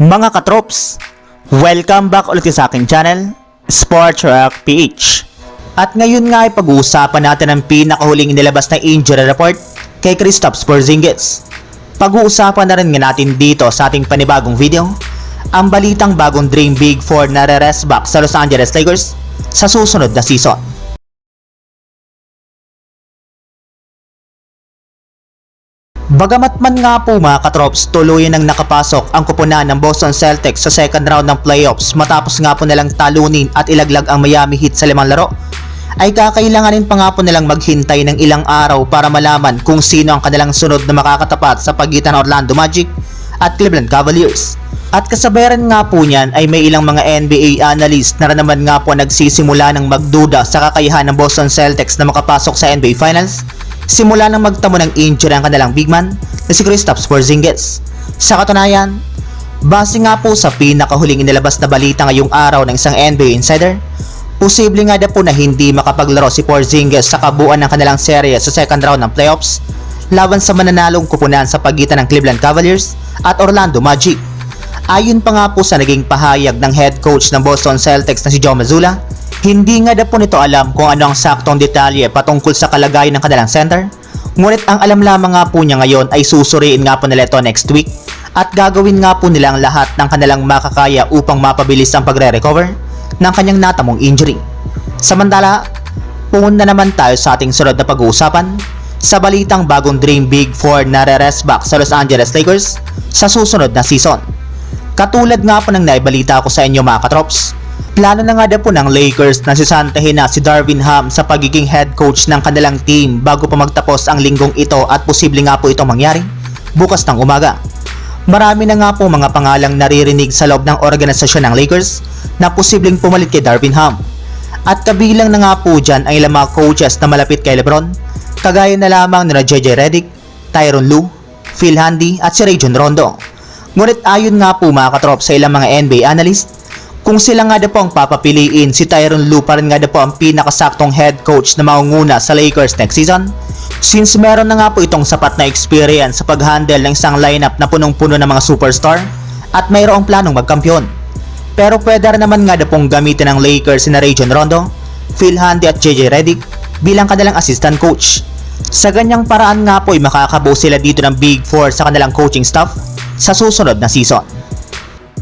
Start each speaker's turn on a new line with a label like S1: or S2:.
S1: Mga katrops, welcome back ulit sa aking channel, Sports Rock PH. At ngayon nga ay pag-uusapan natin ang pinakahuling inilabas na injury report kay Kristaps Porzingis. Pag-uusapan na rin nga natin dito sa ating panibagong video, ang balitang bagong Dream Big 4 na re-rest back sa Los Angeles Lakers sa susunod na season. Bagamat man nga po mga katrops, tuluyan ang nakapasok ang kupunan ng Boston Celtics sa second round ng playoffs matapos nga po nilang talunin at ilaglag ang Miami Heat sa limang laro, ay kakailanganin pa nga po nilang maghintay ng ilang araw para malaman kung sino ang kanilang sunod na makakatapat sa pagitan ng Orlando Magic at Cleveland Cavaliers. At kasabayan nga po niyan ay may ilang mga NBA analyst na naman nga po nagsisimula ng magduda sa kakayahan ng Boston Celtics na makapasok sa NBA Finals simula nang magtamo ng injury ang kanilang big man na si Kristaps Porzingis. Sa katunayan, base nga po sa pinakahuling inilabas na balita ngayong araw ng isang NBA insider, posible nga daw po na hindi makapaglaro si Porzingis sa kabuuan ng kanilang serye sa second round ng playoffs laban sa mananalong kupunan sa pagitan ng Cleveland Cavaliers at Orlando Magic. Ayon pa nga po sa naging pahayag ng head coach ng Boston Celtics na si Joe Mazzulla, hindi nga daw po nito alam kung ano ang saktong detalye patungkol sa kalagayan ng kanilang center. Ngunit ang alam lamang nga po niya ngayon ay susuriin nga po nila ito next week at gagawin nga po nila ang lahat ng kanilang makakaya upang mapabilis ang pagre-recover ng kanyang natamong injury. Samantala, pumunta naman tayo sa ating sunod na pag-uusapan sa balitang bagong Dream Big 4 na re-rest back sa Los Angeles Lakers sa susunod na season. Katulad nga po ng naibalita ko sa inyo mga katrops, plano na nga daw po ng Lakers na sisantahin na si Darvin Ham sa pagiging head coach ng kanilang team bago pa magtapos ang linggong ito at posible nga po itong mangyari bukas ng umaga. Marami na nga po mga pangalang naririnig sa loob ng organisasyon ng Lakers na posibleng pumalit kay Darvin Ham. At kabilang na nga po dyan ay ilang mga coaches na malapit kay Lebron, kagaya na lamang nila JJ Redick, Tyron Lue, Phil Handy at si Rajon Rondo. Ngunit ayon nga po mga katrop sa ilang mga NBA analyst, kung sila nga daw po ang papapiliin, si Tyron Lue pa rin nga daw po ang pinakasaktong head coach na maunguna sa Lakers next season. Since meron na nga po itong sapat na experience sa pag-handle ng isang lineup na punong-puno ng mga superstar at mayroong planong magkampiyon. Pero pwede rin naman nga daw pong gamitin ng Lakers si Rajon Rondo, Phil Handy at JJ Redick bilang kanilang assistant coach. Sa ganyang paraan nga po ay makakabuo sila dito ng Big 4 sa kanilang coaching staff sa susunod na season.